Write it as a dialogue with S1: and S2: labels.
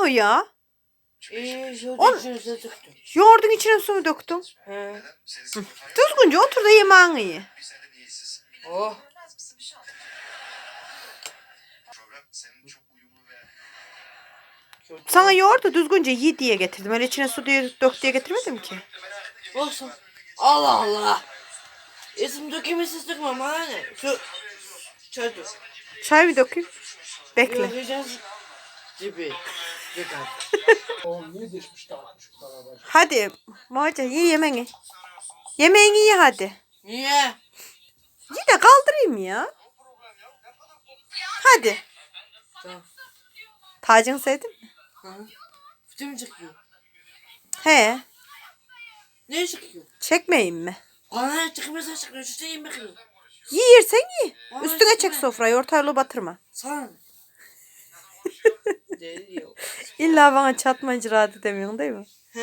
S1: o ya?
S2: İyi
S1: On-
S2: içinize döktüm.
S1: Yoğurdun içine su döktüm.
S2: He.
S1: Düzgünce otur da yemeğini ye.
S2: Oh.
S1: Sana yoğurdu düzgünce yi diye getirdim. Öyle içine su diye dök diye getirmedim ki.
S2: Olsun. Allah Allah. İsim dökümü siz dökmem bana ne? Şu çay dök.
S1: Çay mı dökeyim? Bekle.
S2: Gibi.
S1: Hadi Muhacir ye yemeğini. Yemeğini ye hadi.
S2: Niye?
S1: Ye de kaldırayım ya. Hadi.
S2: Tamam.
S1: Tacını sevdin mi?
S2: Hı hı. Çıkıyor?
S1: He.
S2: Ne çıkıyor?
S1: Çekmeyeyim mi?
S2: Bana çıkmıyorsa çıkmıyor. Şu şeyin bakıyor.
S1: Yiyirsen ye. Üstüne çek sofrayı ortalığı batırma.
S2: Sana ne?
S1: İlla bana çatmacı rahat demiyorsun değil mi?
S2: He.